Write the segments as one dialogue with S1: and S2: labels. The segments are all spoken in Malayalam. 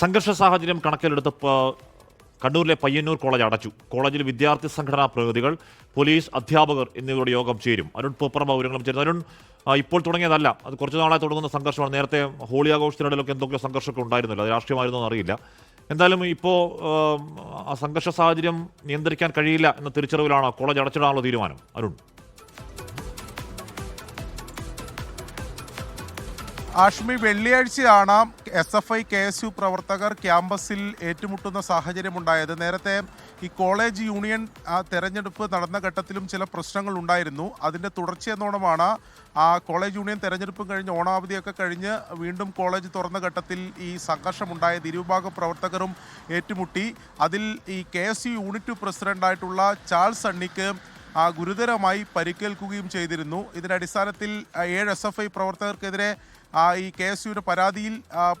S1: സംഘർഷ സാഹചര്യം കണക്കിലെടുത്ത് കണ്ണൂരിലെ പയ്യന്നൂർ കോളേജ് അടച്ചു. കോളേജിൽ വിദ്യാർത്ഥി സംഘടനാ പ്രതിനിധികൾ പോലീസ് അധ്യാപകർ എന്നിവരുടെ യോഗം ചേരും. അരുൺ പൂപ്പറമ്പ വിവരങ്ങളും ചേരുന്നു അരുൺ ഇപ്പോൾ തുടങ്ങിയതല്ല. അത് കുറച്ച് നാളായി തുടങ്ങുന്ന സംഘർഷമാണ്. നേരത്തെ ഹോളി ആഘോഷത്തിനിടയിലൊക്കെ എന്തൊക്കെയോ സംഘർഷമൊക്കെ ഉണ്ടായിരുന്നില്ല. അത് രാഷ്ട്രീയമായിരുന്നോ അറിയില്ല എന്തായാലും ഇപ്പോൾ ആ സംഘർഷ സാഹചര്യം നിയന്ത്രിക്കാൻ കഴിയില്ല എന്ന തിരിച്ചറിവിലാണ് കോളേജ് അടച്ചിടാനുള്ള തീരുമാനം. അരുൺ.
S2: ആഷ്മി വെള്ളിയാഴ്ചയാണ് S F I K S U പ്രവർത്തകർ ക്യാമ്പസിൽ ഏറ്റുമുട്ടുന്ന സാഹചര്യമുണ്ടായത്. നേരത്തെ ഈ കോളേജ് യൂണിയൻ തെരഞ്ഞെടുപ്പ് നടന്ന ഘട്ടത്തിലും ചില പ്രശ്നങ്ങൾ ഉണ്ടായിരുന്നു. അതിന്റെ തുടർച്ചയെന്നോണമാണ് ആ കോളേജ് യൂണിയൻ തെരഞ്ഞെടുപ്പും കഴിഞ്ഞ് ഓണാവധിയൊക്കെ കഴിഞ്ഞ് വീണ്ടും കോളേജ് തുറന്ന ഘട്ടത്തിൽ ഈ സംഘർഷമുണ്ടായത് ഇരുവിഭാഗം പ്രവർത്തകരും ഏറ്റുമുട്ടി. അതിൽ ഈ കെ എസ് യു യൂണിറ്റ് പ്രസിഡന്റായിട്ടുള്ള ചാൾസ് സണ്ണിക്ക് ഗുരുതരമായി പരിക്കേൽക്കുകയും ചെയ്തിരുന്നു. ഇതിന്റെ അടിസ്ഥാനത്തിൽ ഏഴ് എസ് എഫ് ഐ പ്രവർത്തകർക്കെതിരെ ഈ കെ എസ് യുവിന്റെ പരാതിയിൽ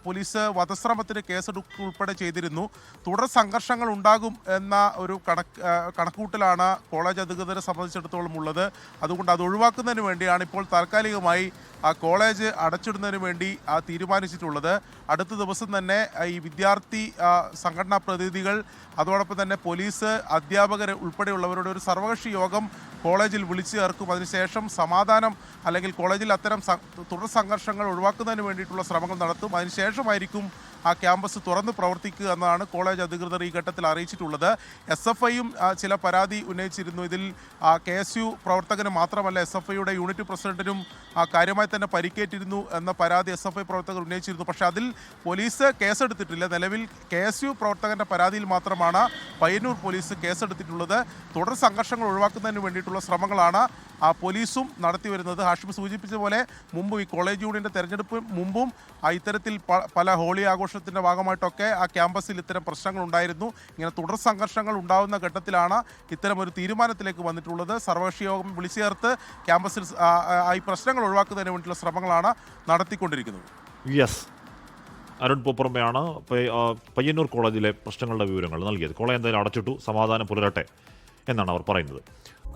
S2: പോലീസ് വധശ്രമത്തിന് കേസെടുക്കുക ഉൾപ്പെടെ ചെയ്തിരുന്നു. തുടർ സംഘർഷങ്ങൾ ഉണ്ടാകും എന്ന ഒരു കണക്ക് കണക്കൂട്ടിലാണ് കോളേജ് അധികൃതരെ സംബന്ധിച്ചിടത്തോളം ഉള്ളത്. അതുകൊണ്ട് അത് ഒഴിവാക്കുന്നതിന് വേണ്ടിയാണ് ഇപ്പോൾ താൽക്കാലികമായി ആ കോളേജ് അടച്ചിടുന്നതിന് വേണ്ടി തീരുമാനിച്ചിട്ടുള്ളത്. അടുത്ത ദിവസം തന്നെ ഈ വിദ്യാർത്ഥി സംഘടനാ പ്രതിനിധികൾ അതോടൊപ്പം തന്നെ പോലീസ് അധ്യാപകർ ഉൾപ്പെടെയുള്ളവരുടെ ഒരു സർവകക്ഷി യോഗം കോളേജിൽ വിളിച്ചു ചേർക്കും. അതിനുശേഷം സമാധാനം അല്ലെങ്കിൽ കോളേജിൽ അത്തരം തുടർ സംഘർഷങ്ങൾ ഒഴിവാക്കുന്നതിന് വേണ്ടിയിട്ടുള്ള ശ്രമങ്ങൾ നടത്തും. അതിനുശേഷമായിരിക്കും ആ ക്യാമ്പസ് തുറന്ന് പ്രവർത്തിക്കുക എന്നാണ് കോളേജ് അധികൃതർ ഈ ഘട്ടത്തിൽ അറിയിച്ചിട്ടുള്ളത്. എസ് എഫ് ഐയും ചില പരാതി ഉന്നയിച്ചിരുന്നു. ഇതിൽ കെ എസ് യു പ്രവർത്തകന് മാത്രമല്ല എസ് എഫ് ഐയുടെ യൂണിറ്റ് പ്രസിഡന്റിനും കാര്യമായി തന്നെ പരിക്കേറ്റിരുന്നു എന്ന പരാതി എസ് എഫ് ഐ പ്രവർത്തകർ ഉന്നയിച്ചിരുന്നു. പക്ഷേ അതിൽ പോലീസ് കേസെടുത്തിട്ടില്ല. നിലവിൽ കെ എസ് യു പ്രവർത്തകന്റെ പരാതിയിൽ മാത്രമാണ് പയ്യന്നൂർ പോലീസ് കേസെടുത്തിട്ടുള്ളത്. തുടർ സംഘർഷങ്ങൾ ഒഴിവാക്കുന്നതിന് വേണ്ടിയിട്ടുള്ള ശ്രമങ്ങളാണ് പോലീസും നടത്തി വരുന്നത് ഹാഷിം സൂചിപ്പിച്ച പോലെ മുമ്പ് ഈ കോളേജ് യൂണിയന്റെ തെരഞ്ഞെടുപ്പ് മുമ്പും ഇത്തരത്തിൽ പല ഹോളി ആഘോഷത്തിന്റെ ഭാഗമായിട്ടൊക്കെ ആ ക്യാമ്പസിൽ ഇത്തരം പ്രശ്നങ്ങൾ ഉണ്ടായിരുന്നു. ഇങ്ങനെ തുടർ സംഘർഷങ്ങൾ ഉണ്ടാകുന്ന ഘട്ടത്തിലാണ് ഇത്തരം ഒരു തീരുമാനത്തിലേക്ക് വന്നിട്ടുള്ളത്. സർവകക്ഷി യോഗം വിളിച്ചു ചേർത്ത് ക്യാമ്പസിൽ ഈ പ്രശ്നങ്ങൾ ഒഴിവാക്കുന്നതിന് വേണ്ടിയിട്ടുള്ള ശ്രമങ്ങളാണ് നടത്തിക്കൊണ്ടിരിക്കുന്നത്.
S1: യെസ്. അരുൺ പൂപ്പറമ്പയാണ് പയ്യ- പയ്യന്നൂർ കോളേജിലെ പ്രശ്നങ്ങളുടെ വിവരങ്ങൾ നൽകിയത്. കോളേജ് എന്തായാലും അടച്ചിട്ടു സമാധാനം പുലരട്ടെ എന്നാണ് അവർ പറയുന്നത്.